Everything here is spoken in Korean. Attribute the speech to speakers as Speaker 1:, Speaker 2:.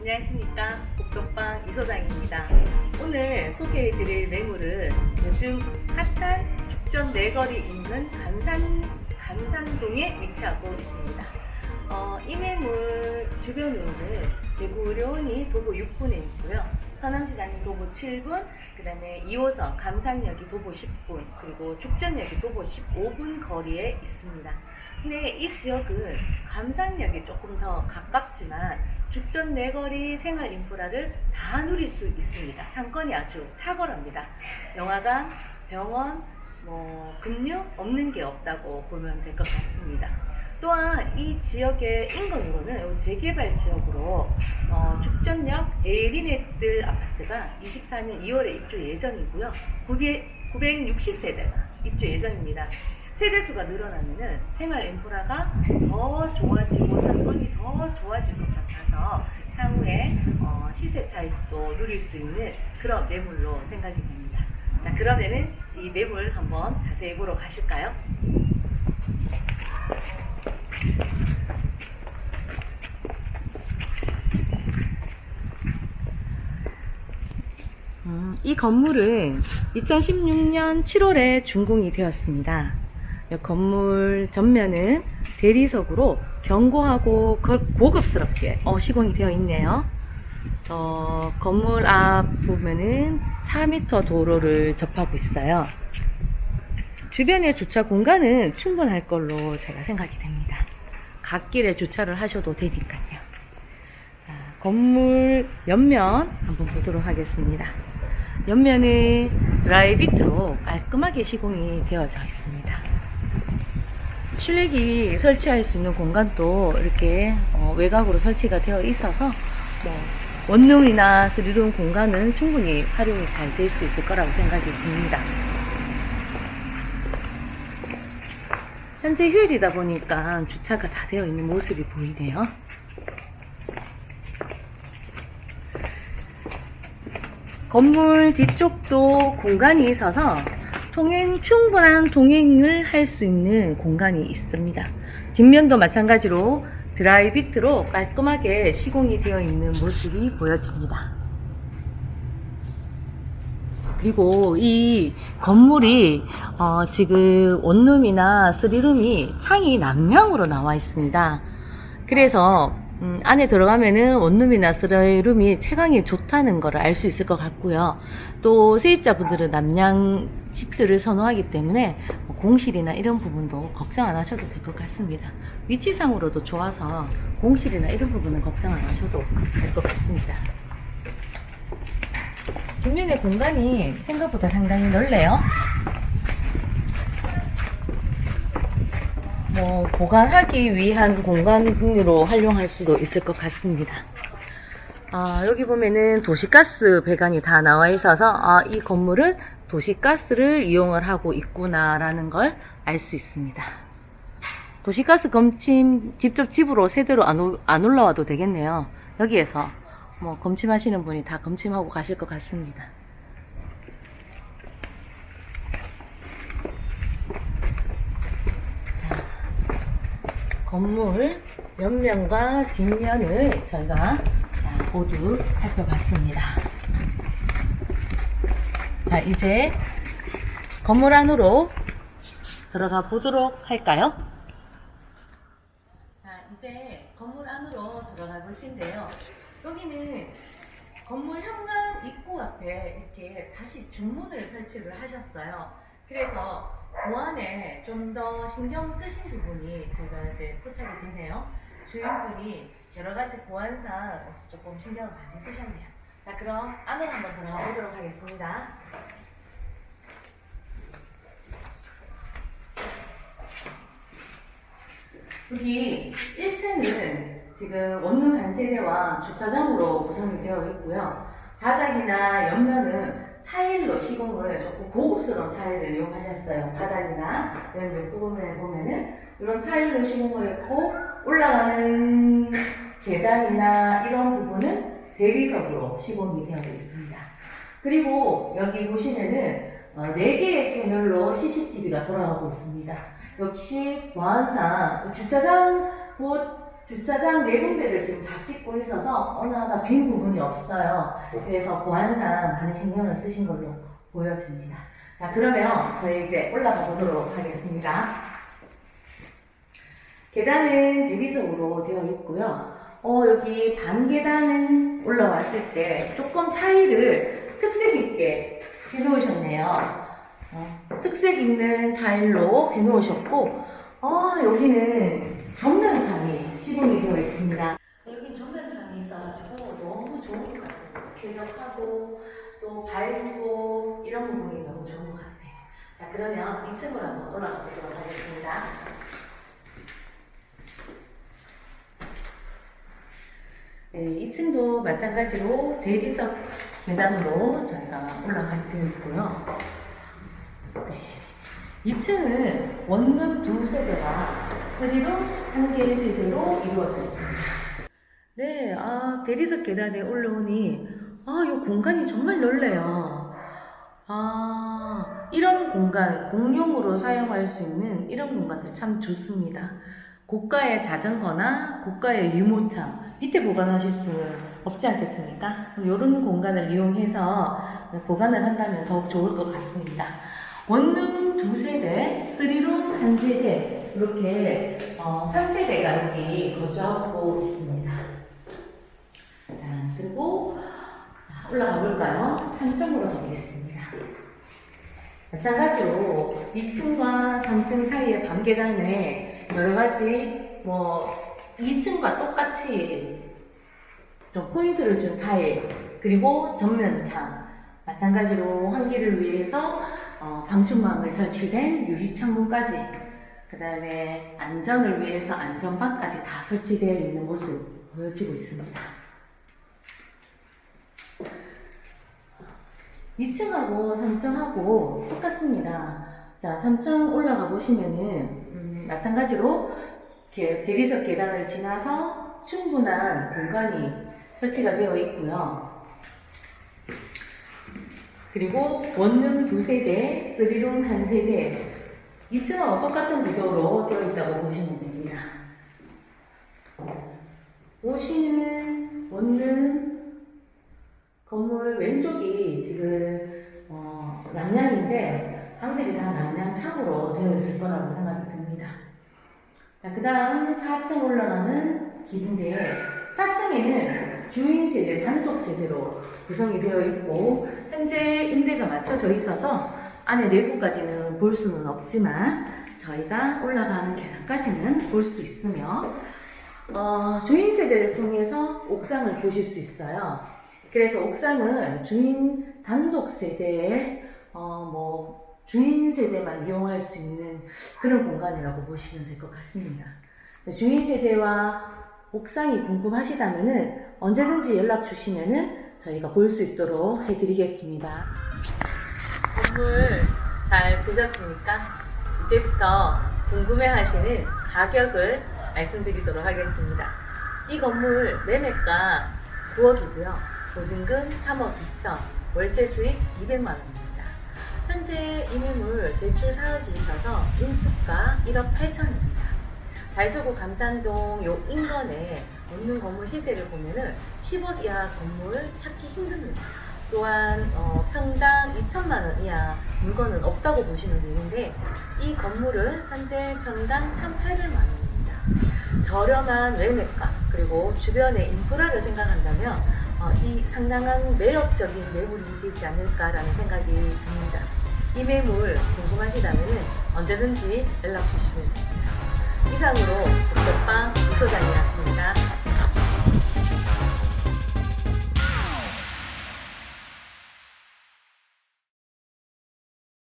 Speaker 1: 안녕하십니까 복덕방 이소장입니다. 오늘 소개해드릴 매물은 요즘 핫한 죽전 내거리 있는 간산, 간산동에 위치하고 있습니다. 어, 이 매물 주변으로는 대구 의료원이 도보 6분에 있고요. 서남시장이 도보 7분, 그 다음에 2호선 감산역이 도보 10분, 그리고 죽전역이 도보 15분 거리에 있습니다. 근데 이 지역은 감산역이 조금 더 가깝지만 죽전 내거리 생활 인프라를 다 누릴 수 있습니다. 상권이 아주 탁월합니다. 영화관, 병원, 뭐 금융 없는 게 없다고 보면 될 것 같습니다. 또한 이 지역의 인근으로는 요 재개발 지역으로 어, 죽전역 에이리네들 아파트가 24년 2월에 입주 예정이고요. 960세대가 입주 예정입니다. 세대수가 늘어나면은 생활 인프라가 더 좋아지고 상권이 더 좋아질 것 같아서 향후에 어, 시세 차익도 누릴 수 있는 그런 매물로 생각이 됩니다. 자 그러면은 이 매물 한번 자세히 보러 가실까요? 음, 이 건물은 2016년 7월에 준공이 되었습니다. 이 건물 전면은 대리석으로 견고하고 거- 고급스럽게 어, 시공이 되어 있네요. 어, 건물 앞 보면은 4m 도로를 접하고 있어요. 주변의 주차 공간은 충분할 걸로 제가 생각이 됩니다. 갓길에 주차를 하셔도 되니까요. 자, 건물 옆면 한번 보도록 하겠습니다. 옆면은 드라이비트로 깔끔하게 시공이 되어져 있습니다. 실내기 설치할 수 있는 공간도 이렇게 어, 외곽으로 설치가 되어 있어서 뭐 원룸이나 스리룸 공간은 충분히 활용이 잘 될 수 있을 거라고 생각이 듭니다. 현재 휴일이다 보니까 주차가 다 되어 있는 모습이 보이네요. 건물 뒤쪽도 공간이 있어서 통행 충분한 통행을 할 수 있는 공간이 있습니다. 뒷면도 마찬가지로 드라이 비트로 깔끔하게 시공이 되어 있는 모습이 보여집니다. 그리고 이 건물이 어, 지금 원룸이나 쓰리룸이 창이 남향으로 나와 있습니다. 그래서 음, 안에 들어가면은 원룸이나 쓰리룸이 채광이 좋다는 걸 알 수 있을 것 같고요. 또 세입자분들은 남양 집들을 선호하기 때문에 뭐 공실이나 이런 부분도 걱정 안 하셔도 될 것 같습니다. 위치상으로도 좋아서 공실이나 이런 부분은 걱정 안 하셔도 될 것 같습니다. 주변의 공간이 생각보다 상당히 넓네요. 뭐 보관하기 위한 공간으로 활용할 수도 있을 것 같습니다. 아, 여기 보면은 도시가스 배관이 다 나와 있어서 아, 이 건물은 도시가스를 이용을 하고 있구나라는 걸 알 수 있습니다. 도시가스 검침 직접 집으로 세대로 안, 올- 안 올라와도 되겠네요. 여기에서 뭐 검침하시는 분이 다 검침하고 가실 것 같습니다. 건물 옆면과 뒷면을 저희가 자, 모두 살펴봤습니다. 자, 이제 건물 안으로 들어가 보도록 할까요? 자, 이제 건물 안으로 들어가 볼 텐데요. 여기는 건물 현관 입구 앞에 이렇게 다시 중문을 설치를 하셨어요. 그래서 보안에 좀 더 신경 쓰신 부분이 제가 이제 포착이 되네요. 주인분이 여러 가지 보안상 조금 신경을 많이 쓰셨네요. 자, 그럼 안으로 한번 들어가 보도록 하겠습니다. 여기 1층은 지금 원룸 단세대와 주차장으로 구성이 되어 있고요. 바닥이나 옆면은 타일로 시공을 조금 고급스러운 타일을 이용하셨어요. 바닥이나 이런 부분에 보면은 이런 타일로 시공을 했고 올라가는 계단이나 이런 부분은 대리석으로 시공이 되어 있습니다. 그리고 여기 보시면은 어, 4개의 채널로 CCTV가 돌아가고 있습니다. 역시 보안상 주차장 곳 주차장 네 군데를 지금 다 찍고 있어서 어느 하나 빈 부분이 없어요. 그래서 보안상 많은 신경을 쓰신 걸로 보여집니다. 자, 그러면 저희 이제 올라가 보도록 하겠습니다. 계단은 대리석으로 되어 있고요. 어, 여기 반 계단은 올라왔을 때 조금 타일을 특색 있게 해놓으셨네요. 어, 특색 있는 타일로 해놓으셨고, 어, 여기는 전면창이 시공이 되어 있습니다. 여기 전면창이 있어가지고 너무 좋은 것 같습니다. 쾌적하고 또 밝고 이런 부분이 너무 좋은 것 같아요. 자, 그러면 2층으로 한번 올라가 보도록 하겠습니다. 네, 2층도 마찬가지로 대리석 계단으로 저희가 올라가게 되어 있고요. 네. 2층은 원룸 두 세대와 3룸 한 개의 세대로 이루어져 있습니다. 네, 아, 대리석 계단에 올라오니, 아, 이 공간이 정말 넓네요. 아, 이런 공간, 공용으로 사용할 수 있는 이런 공간들 참 좋습니다. 고가의 자전거나 고가의 유모차 밑에 보관하실 수는 없지 않겠습니까? 이런 공간을 이용해서 보관을 한다면 더욱 좋을 것 같습니다. 원룸 두 세대, 쓰리룸 한 세대, 이렇게 어, 3세대가 여기 거주하고 있습니다. 자, 그리고 자, 올라가 볼까요? 3층으로 가보겠습니다. 마찬가지로 2층과 3층 사이의 반계단에 여러 가지 뭐 2층과 똑같이 좀 포인트를 준 타일 그리고 전면창 마찬가지로 환기를 위해서 어, 방충망을 설치된 유리 창문까지 그 다음에 안전을 위해서 안전방까지 다 설치되어 있는 모습 보여지고 있습니다. 2층하고 3층하고 똑같습니다. 자, 3층 올라가 보시면은, 음, 마찬가지로 대리석 계단을 지나서 충분한 공간이 설치가 되어 있고요. 그리고 원룸 두 세대, 쓰리룸 한 세대, 2층은 똑같은 구조로 되어 있다고 보시면 됩니다. 오시는 원룸 건물 왼쪽이 지금 어, 남향인데 방들이 다 남향 창으로 되어 있을 거라고 생각이 듭니다. 그 다음 4층 올라가는 길인데 4층에는 주인 세대, 단독 세대로 구성이 되어 있고 현재 임대가 맞춰져 있어서 안에 내부까지는 볼 수는 없지만 저희가 올라가는 계단까지는 볼 수 있으며 어, 주인 세대를 통해서 옥상을 보실 수 있어요. 그래서 옥상은 주인 단독 세대에 어, 뭐 주인 세대만 이용할 수 있는 그런 공간이라고 보시면 될 것 같습니다. 주인 세대와 옥상이 궁금하시다면은 언제든지 연락 주시면은 저희가 볼 수 있도록 해드리겠습니다. 건물 잘 보셨습니까? 이제부터 궁금해하시는 가격을 말씀드리도록 하겠습니다. 이 건물 매매가 9억이고요. 보증금 3억 2천, 월세 수익 200만 원입니다. 현재 이 매물 대출 사업이 있어서 인수가 1억 8천입니다. 달서구 감산동 요 인근에 있는 건물 시세를 보면은 10억 이하 건물 찾기 힘듭니다. 또한 어, 평당 2천만 원 이하 물건은 없다고 보시면 되는데 이 건물은 현재 평당 1,800만 원입니다. 저렴한 매매가 그리고 주변의 인프라를 생각한다면 어, 이 상당한 매력적인 매물이 되지 않을까라는 생각이 듭니다. 이 매물 궁금하시다면 언제든지 연락 주시면 됩니다. 이상으로 국적방 이소장이었습니다.